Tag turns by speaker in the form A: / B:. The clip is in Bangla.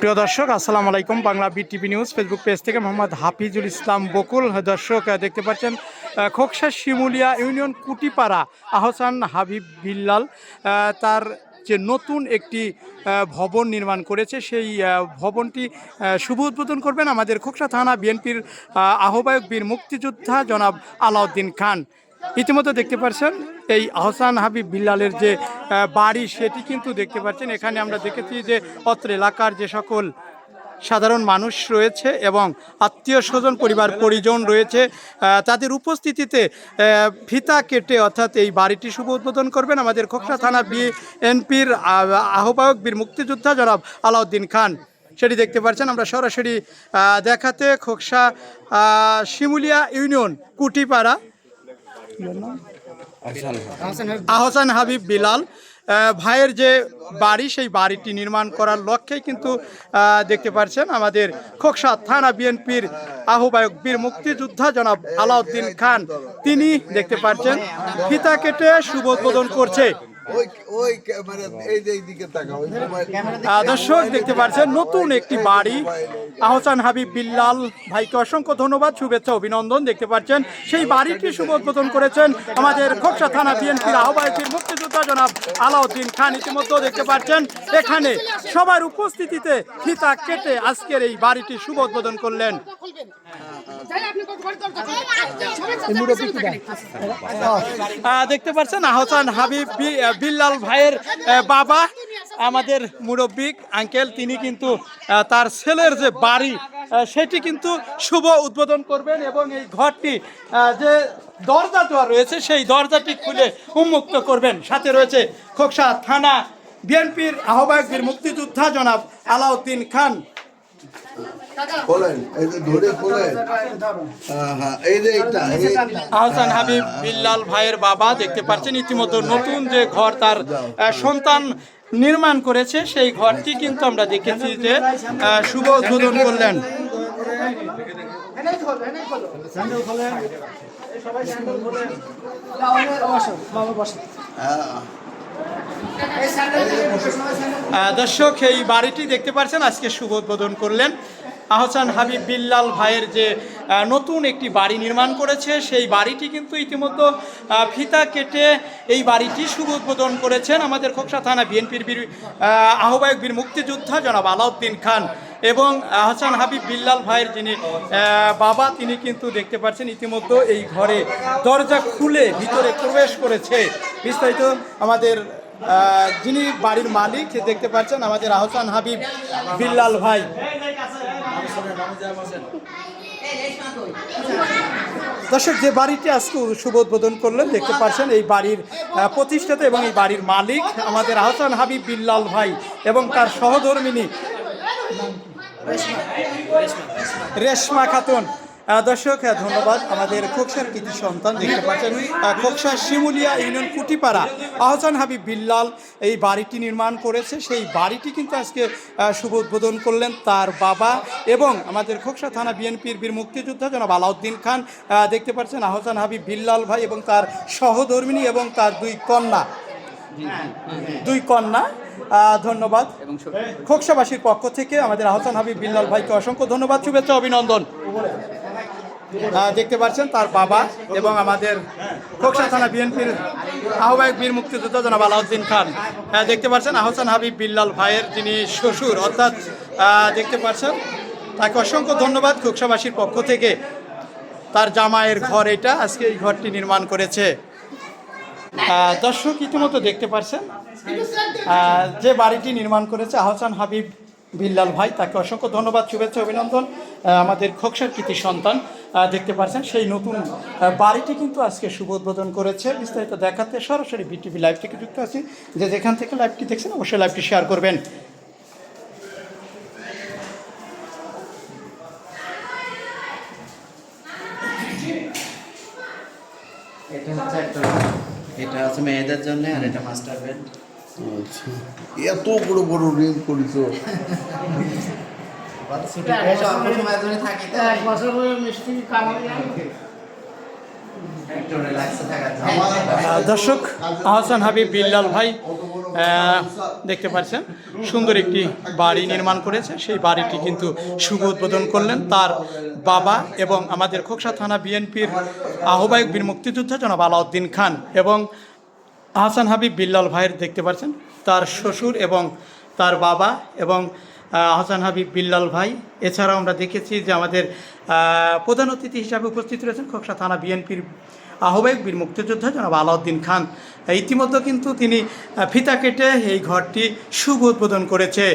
A: প্রিয় দর্শক, আসসালামু আলাইকুম। Bangla BTV news Facebook page থেকে মোহাম্মদ হাফিজুল ইসলাম বকুল। দর্শক দেখতে পাচ্ছেন খোকসা শিমুলিয়া ইউনিয়ন কুটিপাড়া আহসান হাবিব বিল্লাল তার যে নতুন একটি ভবন নির্মাণ করেছে, সেই ভবনটি শুভ উদ্বোধন করবেন আমাদের খোকসা থানা বিএনপির আহ্বায়ক বীর মুক্তিযোদ্ধা জনাব আলাউদ্দিন খান। ইতিমধ্যে দেখতে পাচ্ছেন এই আহসান হাবিব বিল্লালের যে বাড়ি সেটি কিন্তু দেখতে পাচ্ছেন। এখানে আমরা দেখেছি যে অত্র এলাকার যে সকল সাধারণ মানুষ রয়েছে এবং আত্মীয় স্বজন, পরিবার পরিজন রয়েছে তাদের উপস্থিতিতে ফিতা কেটে অর্থাৎ এই বাড়িটি শুভ উদ্বোধন করবেন আমাদের খোকসা থানা বিএনপির আহ্বায়ক বীর মুক্তিযোদ্ধা জনাব আলাউদ্দিন খান। সেটি দেখতে পাচ্ছেন, আমরা সরাসরি দেখাতে খোকসা শিমুলিয়া ইউনিয়ন, কুটিপাড়া। আহসান হাবিব বিলাল ভাইয়ের যে বাড়ি, সেই বাড়িটি নির্মাণ করার লক্ষ্যেই কিন্তু দেখতে পাচ্ছেন আমাদের খোকসা থানা বিএনপির আহ্বায়ক বীর মুক্তিযোদ্ধা জনাব আলাউদ্দিন খান। তিনি দেখতে পাচ্ছেন ফিতা কেটে শুভ উদ্বোধন করছে। আহ, দর্শক দেখতে পাচ্ছেন নতুন একটি বাড়ি। আহসান হাবিব বিল্লাল ভাইকে অসংখ্য ধন্যবাদ শুভেচ্ছা অভিনন্দন। দেখতে পাচ্ছেন সেই বাড়িটি শুভ উদ্বোধন করেছেন আমাদের খোকসা থানা বিএনপির আহ্বায়কের মুক্তিযোদ্ধা জনাব আলাউদ্দিন খান। ইতিমধ্যে দেখতে পাচ্ছেন এখানে সবার উপস্থিতিতে ফিতা কেটে আজকের এই বাড়িটি শুভ উদ্বোধন করলেন। দেখতে পাচ্ছেন আহসান হাবিব বিল্লাল ভাইয়ের বাবা, আমাদের মুরব্বিক আঙ্কেল, তিনি কিন্তু তার ছেলের যে বাড়ি সেটি কিন্তু শুভ উদ্বোধন করবেন এবং এই ঘরটি যে দরজা দেওয়া রয়েছে, সেই দরজাটি খুলে উন্মুক্ত করবেন। সাথে রয়েছে খোকসা থানা বিএনপির আহ্বায়ক বীর মুক্তিযোদ্ধা জনাব আলাউদ্দিন খান।
B: খোলেন এই যে ধরে খোলেন। হ্যাঁ হ্যাঁ এই যে এইটা।
A: আহসান হাবিব বিল্লাল ভাইয়ের বাবা দেখতে পাচ্ছেন ইতিমধ্যে নতুন যে ঘর তার সন্তান নির্মাণ করেছে সেই ঘরটি কিন্তু আমরা দেখেছি যে শুভ উদ্বোধন করলেন।
B: হ্যাঁ।
A: আহ, দর্শক, এই বাড়িটি দেখতে পাচ্ছেন আজকে শুভ উদ্বোধন করলেন আহসান হাবিব বিল্লাল ভাইয়ের যে নতুন একটি বাড়ি নির্মাণ করেছে, সেই বাড়িটি কিন্তু ইতিমধ্যে ফিতা কেটে এই বাড়িটি শুভ উদ্বোধন করেছেন আমাদের খোকসা থানা বিএনপির বীর আহ্বায়ক বীর মুক্তিযোদ্ধা জনাব আলাউদ্দিন খান। এবং আহসান হাবিব বিল্লাল ভাইয়ের যিনি বাবা, তিনি কিন্তু দেখতে পাচ্ছেন ইতিমধ্যে এই ঘরে দরজা খুলে ভিতরে প্রবেশ করেছে। বিস্তারিত আমাদের যিনি বাড়ির মালিক, সে দেখতে পাচ্ছেন আমাদের আহসান হাবিব বিল্লাল ভাই। দর্শক, যে বাড়িটি আজকে শুভ উদ্বোধন করলেন, দেখতে পাচ্ছেন এই বাড়ির প্রতিষ্ঠাতা এবং এই বাড়ির মালিক আমাদের আহসান হাবিব বিল্লাল ভাই এবং তার সহধর্মিনী রেশমা খাতুন। দর্শক ধন্যবাদ। আমাদের খোকসার কৃতি সন্তান দেখতে পাচ্ছেন। খোকসা শিমুলিয়া ইউনিয়ন কুটিপাড়া। আহসান হাবিব বিল্লাল এই বাড়িটি নির্মাণ করেছে। সেই বাড়িটি কিন্তু আজকে শুভ উদ্বোধন করলেন তার বাবা এবং আমাদের খোকসা থানা বিএনপির বীর মুক্তিযোদ্ধা জনাব আলাউদ্দিন খান। দেখতে পাচ্ছেন আহসান হাবিব বিল্লাল ভাই এবং তার সহধর্মিনী এবং তার দুই কন্যা। দুই কন্যা ধন্যবাদ। খোকসাবাসীর পক্ষ থেকে আমাদের আহসান হাবিব বিল্লাল ভাইকে অসংখ্য ধন্যবাদ শুভেচ্ছা অভিনন্দন। দেখতে পাচ্ছেন তার বাবা এবং আমাদের খোকসা থানা বিএনপির আহ্বায়ক বীর মুক্তিযোদ্ধা জনাব আলাউদ্দিন খান। দেখতে পাচ্ছেন আহসান হাবিব বিল্লাল ভাইয়ের যিনি শ্বশুর অর্থাৎ আহ, দেখতে পাচ্ছেন তাকে অসংখ্য ধন্যবাদ খোকসাবাসীর পক্ষ থেকে। তার জামাইয়ের ঘর এটা আজকে এই ঘরটি নির্মাণ করেছে। দর্শক ইতিমধ্যে দেখতে পারছেন যে বাড়িটি নির্মাণ করেছে আহসান হাবিব বিল্লাল ভাই, তাকে অসংখ্য ধন্যবাদ, শুভেচ্ছা, অভিনন্দন আমাদের খোকসার কৃতি সন্তান দেখতে পাচ্ছেন সেই নতুন বাড়িটি কিন্তু আজকে শুভ উদ্বোধন করেছে। বিস্তারিত দেখাতে সরাসরি বিটিভি লাইভ থেকে যুক্ত আছি। যে যেখান থেকে লাইভটি দেখছেন, অবশ্যই লাইভটি শেয়ার করবেন।
C: এটা হচ্ছে মেয়েদের জন্য আর এটা মাস্টার বেড
B: আচ্ছা। এত বড় বড় রিং করেছ
D: এক বছর মিষ্টি কামাই
C: একটু রিল্যাক্সে থাকার জন্য
B: আমার
A: আহ, দর্শক আহসান হাবিব বিল্লাল ভাই দেখতে পাচ্ছেন সুন্দর একটি বাড়ি নির্মাণ করেছে। সেই বাড়িটি কিন্তু শুভ উদ্বোধন করলেন তার বাবা এবং আমাদের খোকসা থানা বিএনপির আহ্বায়ক বীর মুক্তিযোদ্ধা জনাব আলাউদ্দিন খান এবং আহসান হাবিব বিল্লাল ভাইয়ের দেখতে পাচ্ছেন তার শ্বশুর এবং তার বাবা এবং আহ, আহসান হাবিব বিল্লাল ভাই। এছাড়াও আমরা দেখেছি যে আমাদের প্রধান অতিথি হিসাবে উপস্থিত রয়েছেন খোকসা থানা বিএনপির আহ্বায়ক বীর মুক্তিযোদ্ধা জনাব আলাউদ্দিন খান। ইতিমধ্যে কিন্তু তিনি ফিতা কেটে এই ঘরটি শুভ উদ্বোধন করেছে।